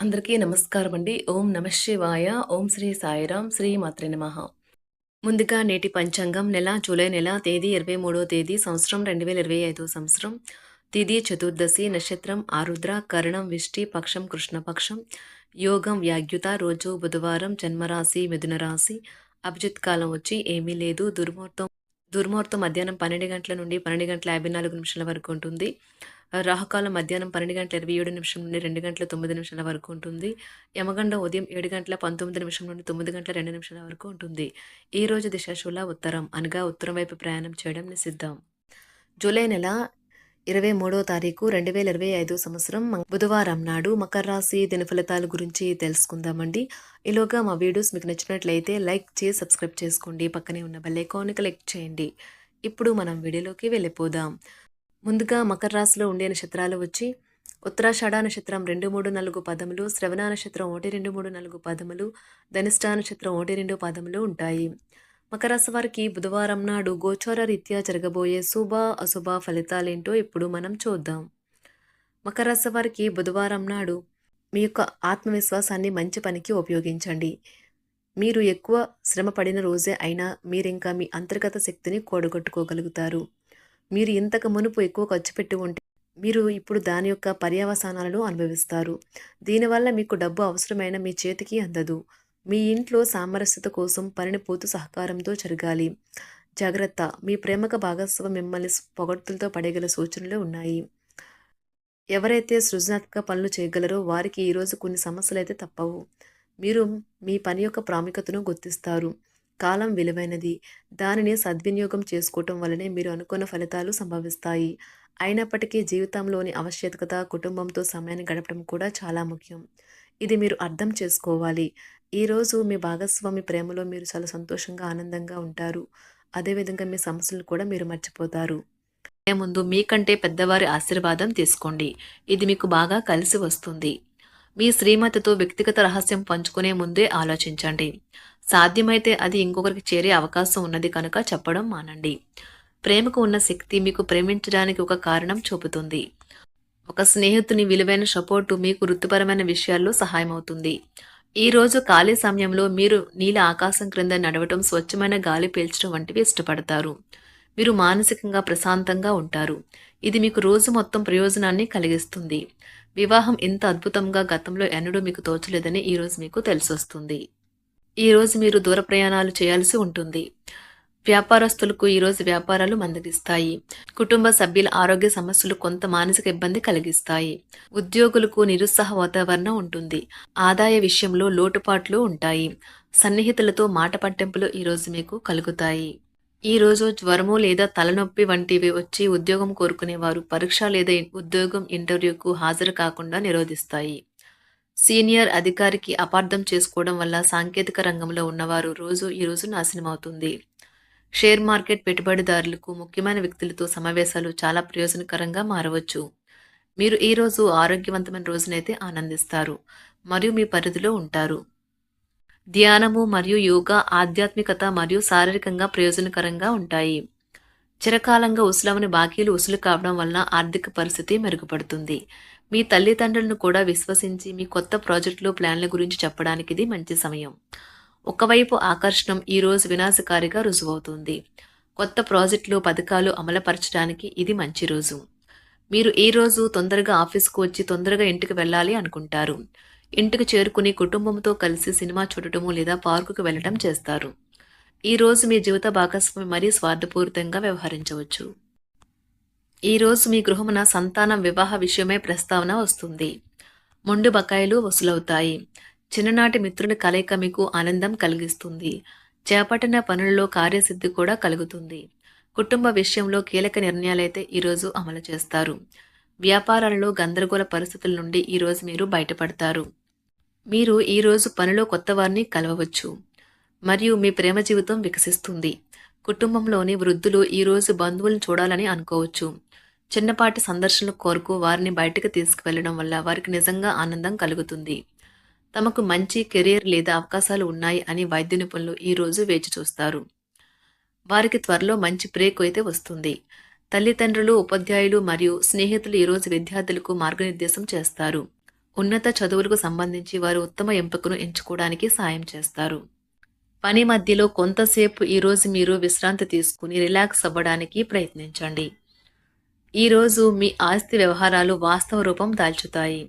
అందరికీ నమస్కారం అండి. ఓం నమ శివాయ. ఓం శ్రీ సాయిరాం. శ్రీ మాత్రే నమ. ముందుగా నేటి పంచాంగం నెల జూలై నెల తేదీ ఇరవై మూడో తేదీ సంవత్సరం రెండు వేల ఇరవై ఐదో సంవత్సరం. తిథి చతుర్దశి నక్షత్రం ఆరుద్ర కరణం విష్టి పక్షం కృష్ణపక్షం. యోగం వ్యాగ్యుత రోజు బుధవారం జన్మరాశి మిథున రాశి అభిజిత్ కాలం వచ్చి ఏమీ లేదు. దుర్ముహూర్తం దుర్ముహూర్తం మధ్యాహ్నం పన్నెండు గంటల నుండి పన్నెండు గంటల యాభై నాలుగు నిమిషాల వరకు ఉంటుంది. రాహుకాలం మధ్యాహ్నం పన్నెండు గంటల ఇరవై ఏడు నిమిషం నుండి రెండు గంటల తొమ్మిది నిమిషాల వరకు ఉంటుంది. యమగండ ఉదయం ఏడు గంటల పంతొమ్మిది నిమిషం నుండి తొమ్మిది గంటల రెండు నిమిషాల వరకు ఉంటుంది. ఈ రోజు దిశాశూల ఉత్తరం అనగా ఉత్తరం వైపు ప్రయాణం చేయడం నిషిద్ధం. జూలై నెల ఇరవై మూడో తారీఖు రెండు వేల ఇరవై ఐదు సంవత్సరం బుధవారం నాడు మకర రాశి దిన ఫలితాల గురించి తెలుసుకుందామండి. ఈలోగా మా వీడియోస్ మీకు నచ్చినట్లయితే లైక్ చేసి సబ్స్క్రైబ్ చేసుకోండి. పక్కనే ఉన్న బెల్ ఐకాన్ని క్లిక్ చేయండి. ఇప్పుడు మనం వీడియోలోకి వెళ్ళిపోదాం. ముందుగా మకర రాశిలో ఉండే నక్షత్రాలు వచ్చి ఉత్తరాషాఢ నక్షత్రం రెండు మూడు నాలుగు పదములు శ్రవణ నక్షత్రం ఒకటి రెండు మూడు నాలుగు పదములు ధనిష్ట నక్షత్రం ఒకటి రెండు పదములు ఉంటాయి. మకరాశి వారికి బుధవారం నాడు గోచార రీత్యా జరగబోయే శుభ అశుభ ఫలితాలేంటో ఇప్పుడు మనం చూద్దాం. మకరాశి వారికి బుధవారం నాడు మీ యొక్క ఆత్మవిశ్వాసాన్ని మంచి పనికి ఉపయోగించండి. మీరు ఎక్కువ శ్రమ పడిన రోజే అయినా మీరింకా మీ అంతర్గత శక్తిని కూడగొట్టుకోగలుగుతారు. మీరు ఇంతకు మునుపు ఎక్కువ ఖర్చు పెట్టి ఉంటే మీరు ఇప్పుడు దాని యొక్క పర్యవసానాలను అనుభవిస్తారు. దీనివల్ల మీకు డబ్బు అవసరమైన మీ చేతికి అందదు. మీ ఇంట్లో సామరస్యత కోసం పనిని పూర్తి సహకారంతో జరగాలి. జాగ్రత్త. మీ ప్రేమక భాగస్వామి మిమ్మల్ని పొగడ్తులతో పడేగల సూచనలు ఉన్నాయి. ఎవరైతే సృజనాత్మక పనులు చేయగలరో వారికి ఈరోజు కొన్ని సమస్యలు అయితే తప్పవు. మీరు మీ పని యొక్క ప్రాముఖ్యతను గుర్తిస్తారు. కాలం విలువైనది. దానిని సద్వినియోగం చేసుకోవటం వల్లనే మీరు అనుకున్న ఫలితాలు సంభవిస్తాయి. అయినప్పటికీ జీవితంలోని ఆవశ్యకత కుటుంబంతో సమయాన్ని గడపడం కూడా చాలా ముఖ్యం. ఇది మీరు అర్థం చేసుకోవాలి. ఈరోజు మీ భాగస్వామి ప్రేమలో మీరు చాలా సంతోషంగా ఆనందంగా ఉంటారు. అదేవిధంగా మీ సమస్యలు కూడా మీరు మర్చిపోతారు. ముందు మీకంటే పెద్దవారి ఆశీర్వాదం తీసుకోండి. ఇది మీకు బాగా కలిసి వస్తుంది. మీ శ్రీమతితో వ్యక్తిగత రహస్యం పంచుకునే ముందే ఆలోచించండి. సాధ్యమైతే అది ఇంకొకరికి చేరే అవకాశం ఉన్నది కనుక చెప్పడం మానండి. ప్రేమకు ఉన్న శక్తి మీకు ప్రేమించడానికి ఒక కారణం చూపుతుంది. ఒక స్నేహితుని విలువైన సపోర్టు మీకు వృత్తిపరమైన విషయాల్లో సహాయమవుతుంది. ఈ రోజు ఖాళీ సమయంలో మీరు నీల ఆకాశం క్రింద నడవటం స్వచ్ఛమైన గాలి పీల్చడం వంటివి ఇష్టపడతారు. మీరు మానసికంగా ప్రశాంతంగా ఉంటారు. ఇది మీకు రోజు మొత్తం ప్రయోజనాన్ని కలిగిస్తుంది. వివాహం ఇంత అద్భుతంగా గతంలో ఎన్నడూ మీకు తోచలేదని ఈరోజు మీకు తెలిసొస్తుంది. ఈరోజు మీరు దూర ప్రయాణాలు చేయాల్సి ఉంటుంది. వ్యాపారస్తులకు ఈరోజు వ్యాపారాలు మందగిస్తాయి. కుటుంబ సభ్యుల ఆరోగ్య సమస్యలు కొంత మానసిక ఇబ్బంది కలిగిస్తాయి. ఉద్యోగులకు నిరుత్సాహ వాతావరణం ఉంటుంది. ఆదాయ విషయంలో లోటుపాట్లు ఉంటాయి. సన్నిహితులతో మాట పట్టింపులు ఈరోజు మీకు కలుగుతాయి. ఈ రోజు జ్వరము లేదా తలనొప్పి వంటివి వచ్చి ఉద్యోగం కోరుకునేవారు పరీక్ష లేదా ఉద్యోగం ఇంటర్వ్యూకు హాజరు కాకుండా నిరోధిస్తాయి. సీనియర్ అధికారికి అపార్థం చేసుకోవడం వల్ల సాంకేతిక రంగంలో ఉన్నవారు రోజు ఈరోజు నాశనమవుతుంది. షేర్ మార్కెట్ పెట్టుబడిదారులకు ముఖ్యమైన వ్యక్తులతో సమావేశాలు చాలా ప్రయోజనకరంగా మారవచ్చు. మీరు ఈ రోజు ఆరోగ్యవంతమైన రోజునైతే ఆనందిస్తారు. మరియు మీ పరిధిలో ఉంటారు. ధ్యానము మరియు యోగా ఆధ్యాత్మికత మరియు శారీరకంగా ప్రయోజనకరంగా ఉంటాయి. చిరకాలంగా ఉసులవని బాకీలు ఉసులు కావడం వలన ఆర్థిక పరిస్థితి మెరుగుపడుతుంది. మీ తల్లిదండ్రులను కూడా విశ్వసించి మీ కొత్త ప్రాజెక్టులు ప్లాన్ల గురించి చెప్పడానికి ఇది మంచి సమయం. ఒకవైపు ఆకర్షణం ఈ రోజు వినాశకారిగా రుజువవుతుంది. కొత్త ప్రాజెక్టులు పథకాలు అమలుపరచడానికి ఇది మంచి రోజు. మీరు ఈ రోజు తొందరగా ఆఫీస్కు వచ్చి తొందరగా ఇంటికి వెళ్ళాలి అనుకుంటారు. ఇంటికి చేరుకుని కుటుంబంతో కలిసి సినిమా చూడటము లేదా పార్కుకు వెళ్ళటం చేస్తారు. ఈ రోజు మీ జీవిత భాగస్వామి మరీ స్వార్థపూరితంగా వ్యవహరించవచ్చు. ఈ రోజు మీ గృహమున సంతానం వివాహ విషయమై ప్రస్తావన వస్తుంది. మొండు బకాయిలు వసూలవుతాయి. చిన్ననాటి మిత్రుల కలయిక మీకు ఆనందం కలిగిస్తుంది. చేపట్టిన పనులలో కార్యసిద్ధి కూడా కలుగుతుంది. కుటుంబ విషయంలో కీలక నిర్ణయాలైతే ఈరోజు అమలు చేస్తారు. వ్యాపారాలలో గందరగోళ పరిస్థితుల నుండి ఈరోజు మీరు బయటపడతారు. మీరు ఈరోజు పనిలో కొత్త వారిని కలవవచ్చు. మరియు మీ ప్రేమ జీవితం వికసిస్తుంది. కుటుంబంలోని వృద్ధులు ఈరోజు బంధువులను చూడాలని అనుకోవచ్చు. చిన్నపాటి సందర్శనలు కోరుకు వారిని బయటకు తీసుకువెళ్ళడం వల్ల వారికి నిజంగా ఆనందం కలుగుతుంది. తమకు మంచి కెరీర్ లేదా అవకాశాలు ఉన్నాయి అని వైద్య నిపుణులు ఈరోజు వేచి చూస్తారు. వారికి త్వరలో మంచి బ్రేక్ అయితే వస్తుంది. తల్లిదండ్రులు ఉపాధ్యాయులు మరియు స్నేహితులు ఈరోజు విద్యార్థులకు మార్గనిర్దేశం చేస్తారు. ఉన్నత చదువులకు సంబంధించి వారు ఉత్తమ ఎంపికను ఎంచుకోవడానికి సాయం చేస్తారు. పని మధ్యలో కొంతసేపు ఈరోజు మీరు విశ్రాంతి తీసుకుని రిలాక్స్ అవ్వడానికి ప్రయత్నించండి. ఈరోజు మీ ఆస్తి వ్యవహారాలు వాస్తవ రూపం దాల్చుతాయి.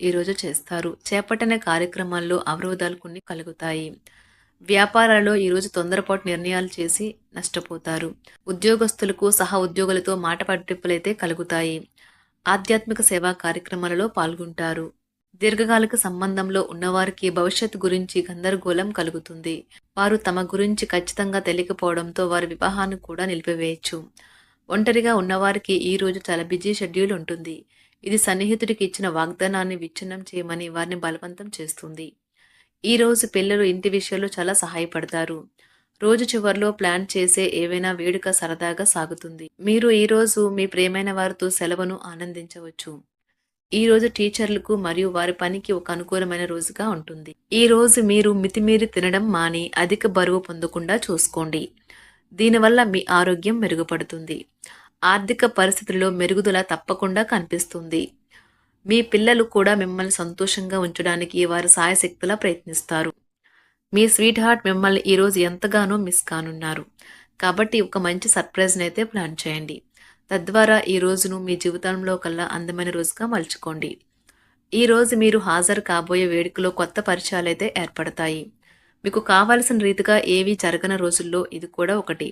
ఈరోజు చేస్తారు. చేపట్టిన కార్యక్రమాల్లో అవరోధాలు కొన్ని కలుగుతాయి. వ్యాపారాల్లో ఈరోజు తొందరపాటు నిర్ణయాలు చేసి నష్టపోతారు. ఉద్యోగస్తులకు సహా ఉద్యోగులతో మాట పట్టింపులైతే కలుగుతాయి. ఆధ్యాత్మిక సేవా కార్యక్రమాలలో పాల్గొంటారు. దీర్ఘకాలిక సంబంధంలో ఉన్నవారికి భవిష్యత్తు గురించి గందరగోళం కలుగుతుంది. వారు తమ గురించి ఖచ్చితంగా తెలియకపోవడంతో వారి వివాహాన్ని కూడా నిలిపివేయచ్చు. ఒంటరిగా ఉన్నవారికి ఈ రోజు చాలా బిజీ షెడ్యూల్ ఉంటుంది. ఇది సన్నిహితుడికి ఇచ్చిన వాగ్దానాన్ని విచ్ఛిన్నం చేయమని వారిని బలవంతం చేస్తుంది. ఈ రోజు పిల్లలు ఇంటి విషయంలో చాలా సహాయపడతారు. రోజు చివరిలో ప్లాన్ చేసే ఏవైనా వేడుక సరదాగా సాగుతుంది. మీరు ఈ రోజు మీ ప్రేమైన వారితో సెలవును ఆనందించవచ్చు. ఈ రోజు టీచర్లకు మరియు వారి పనికి ఒక అనుకూలమైన రోజుగా ఉంటుంది. ఈ రోజు మీరు మితిమీరి తినడం మాని అధిక బరువు పొందకుండా చూసుకోండి. దీనివల్ల మీ ఆరోగ్యం మెరుగుపడుతుంది. ఆర్థిక పరిస్థితుల్లో మెరుగుదల తప్పకుండా కనిపిస్తుంది. మీ పిల్లలు కూడా మిమ్మల్ని సంతోషంగా ఉంచడానికి వారు సాయశక్తులా ప్రయత్నిస్తారు. మీ స్వీట్ హార్ట్ మిమ్మల్ని ఈరోజు ఎంతగానో మిస్ కానున్నారు. కాబట్టి ఒక మంచి సర్ప్రైజ్ని అయితే ప్లాన్ చేయండి. తద్వారా ఈ రోజును మీ జీవితంలో కల్లా అందమైన రోజుగా మలుచుకోండి. ఈ రోజు మీరు హాజరు కాబోయే వేడుకలో కొత్త పరిచయాలు అయితే ఏర్పడతాయి. మీకు కావలసిన రీతిగా ఏవి జరగని రోజుల్లో ఇది కూడా ఒకటి.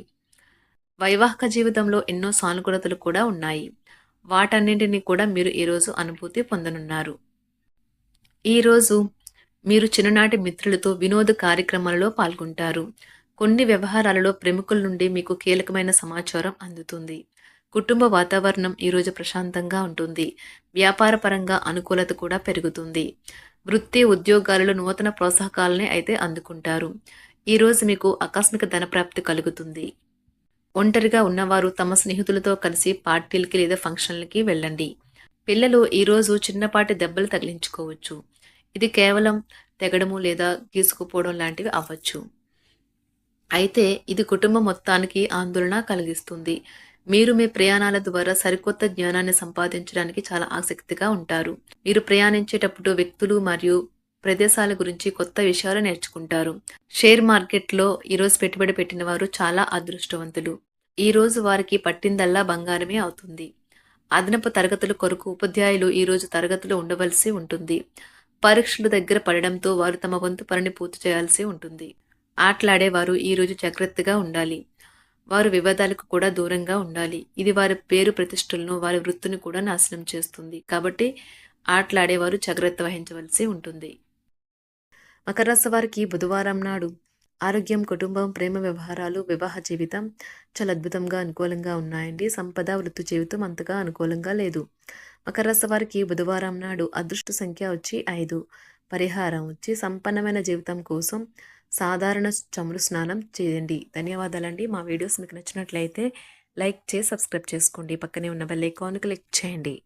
వైవాహిక జీవితంలో ఎన్నో సానుకూలతలు కూడా ఉన్నాయి. వాటన్నింటినీ కూడా మీరు ఈరోజు అనుభూతి పొందనున్నారు. ఈరోజు మీరు చిన్ననాటి మిత్రులతో వినోద కార్యక్రమాలలో పాల్గొంటారు. కొన్ని వ్యవహారాలలో ప్రముఖుల నుండి మీకు కీలకమైన సమాచారం అందుతుంది. కుటుంబ వాతావరణం ఈరోజు ప్రశాంతంగా ఉంటుంది. వ్యాపారపరంగా అనుకూలత కూడా పెరుగుతుంది. వృత్తి ఉద్యోగాలలో నూతన ప్రోత్సాహకాలని అయితే అందుకుంటారు. ఈరోజు మీకు ఆకస్మిక ధనప్రాప్తి కలుగుతుంది. ఒంటరిగా ఉన్నవారు తమ స్నేహితులతో కలిసి పార్టీలకి లేదా ఫంక్షన్లకి వెళ్ళండి. పిల్లలు ఈరోజు చిన్నపాటి దెబ్బలు తగిలించుకోవచ్చు. ఇది కేవలం తెగడము లేదా గీసుకుపోవడం లాంటివి అవ్వచ్చు. అయితే ఇది కుటుంబం మొత్తానికి ఆందోళన కలిగిస్తుంది. మీరు మీ ప్రయాణాల ద్వారా సరికొత్త జ్ఞానాన్ని సంపాదించడానికి చాలా ఆసక్తిగా ఉంటారు. మీరు ప్రయాణించేటప్పుడు వ్యక్తులు మరియు ప్రదేశాల గురించి కొత్త విషయాలు నేర్చుకుంటారు. షేర్ మార్కెట్లో ఈరోజు పెట్టుబడి పెట్టిన వారు చాలా అదృష్టవంతులు. ఈరోజు వారికి పట్టిందల్లా బంగారమే అవుతుంది. అదనపు తరగతుల కొరకు ఉపాధ్యాయులు ఈరోజు తరగతులు ఉండవలసి ఉంటుంది. పరీక్షలు దగ్గర పడడంతో వారు తమ వంతు పనిని పూర్తి చేయాల్సి ఉంటుంది. ఆటలాడేవారు ఈరోజు జాగ్రత్తగా ఉండాలి. వారు వివాదాలకు కూడా దూరంగా ఉండాలి. ఇది వారి పేరు ప్రతిష్టలను వారి వృత్తిని కూడా నాశనం చేస్తుంది. కాబట్టి ఆటలాడేవారు జాగ్రత్త వహించవలసి ఉంటుంది. మకర రాశి వారికి బుధవారం నాడు ఆరోగ్యం కుటుంబం ప్రేమ వ్యవహారాలు వివాహ జీవితం చాలా అద్భుతంగా అనుకూలంగా ఉన్నాయండి. సంపద వృత్తి జీవితం అంతగా అనుకూలంగా లేదు. మకర రాశి వారికి బుధవారం నాడు అదృష్ట సంఖ్య వచ్చి ఐదు. పరిహారం వచ్చి సంపన్నమైన జీవితం కోసం సాధారణ చమురు స్నానం చేయండి. ధన్యవాదాలండి. మా వీడియోస్ మీకు నచ్చినట్లయితే లైక్ చేసి సబ్స్క్రైబ్ చేసుకోండి. పక్కనే ఉన్న బెల్ ఐకాన్ క్లిక్ చేయండి.